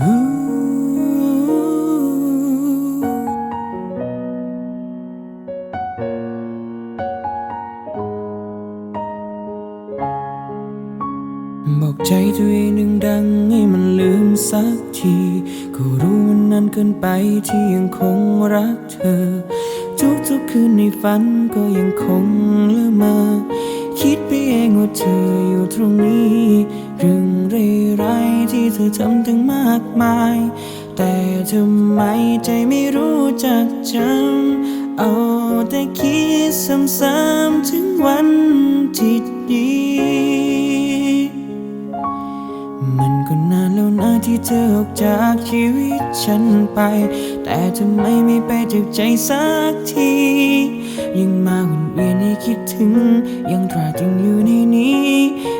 บอกใจตัวเองดังๆให้มันลืมสักที ก็รู้มันนานเกินไปที่ยังคงรักเธอ ทุกๆคืนในฝันก็ยังคงละเมอ คิดไปเองว่าเธออยู่ตรงนี้เรื่องเร่ไร ที่เธอทำถึงมากมาย แต่ทำไมใจไม่รู้จักจำเอาแต่คิดซ้ำๆถึงวันที่ดี มันก็นาน ที่เธอออกจากชีวิตฉันไป แต่ทำไมไม่ไปจากใจสักที ยังมาวนเวียนให้คิดถึง ยังตราตรึงอยู่ในนี้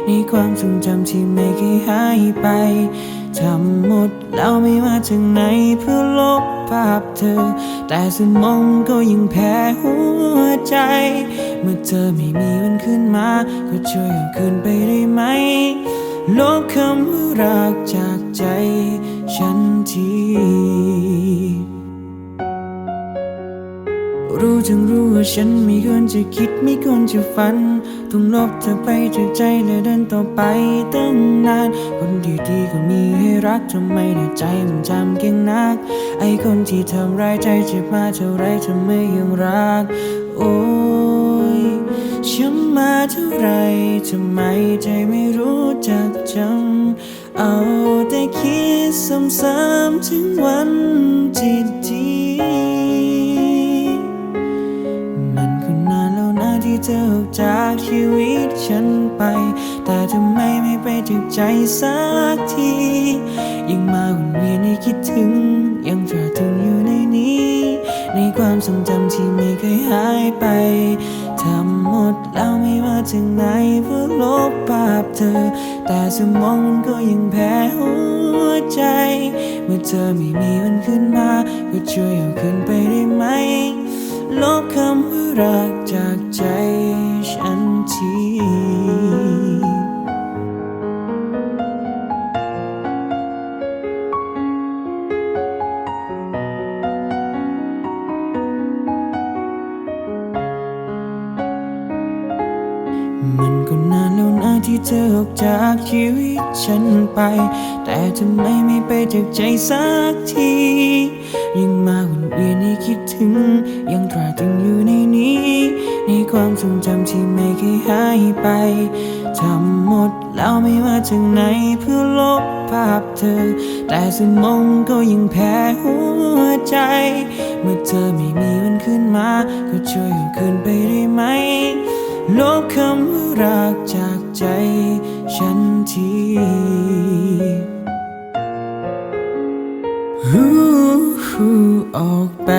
ในความทรงจำที่ไม่เคยหายไปทำหมดแล้วไม่ว่าถึงไหนเพื่อลบภาพเธอ แต่สมองก็ยังแพ้หัวใจ เมื่อเธอไม่มีวันขึ้นมา ก็ช่วยเอาคืนไปได้ไหม ลบคำว่ารักจาก ใจฉันทีรู้ทั้งรู้ว่าฉันไม่ควรจะคิดไม่ควรจะฝัน ต้องลบเธอไปจากใจและเดินต่อไปตั้งนาน คนดีๆก็มีให้รักทำไมในใจมันจำเก่งนัก ไอคนที่ทำร้ายใจเจ็บมาเท่าไรทำไมยังรัก โอ้ยช้ำมาเท่าไรทำไมใจไม่รู้จักจำเอา ซ้ำๆถึงวันที่ดีมันก็นานแล้วนะที่เธอออกจากชีวิตฉันไป แต่ทำไมไม่ไปจากใจสักที ยังมาวนเวียนให้คิดถึง ยังตราตรึงอยู่ในนี้ ในความทรงจำที่ไม่เคยหายไป หมดแล้วไม่ว่าถึงไหนเพื่อลบภาพเธอ แต่สมองมันก็ยังแพ้หัวใจ เมื่อเธอไม่มีวันขึ้นมาก็ช่วยเอาคืนไปได้ไหม ลบคำว่ารักจากใจ มันก็นานแล้วนะที่เธอออกจากชีวิตฉันไป แต่ทำไมไม่ไปจากใจสักที ยังมาวนเวียนให้คิดถึง ยังตราตรึงอยู่ในนี้ ในความทรงจำที่ไม่เคยหายไปทำหมดแล้วไม่ว่าถึงไหนเพื่อลบภาพเธอ แต่สมองก็ยังแพ้หัวใจ เมื่อเธอไม่มีวันขึ้นมา ก็ช่วยเอาคืนไปได้ไหม ลบคำว่ารักจากใจฉันทีฮูฮูออกไป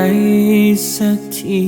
สักที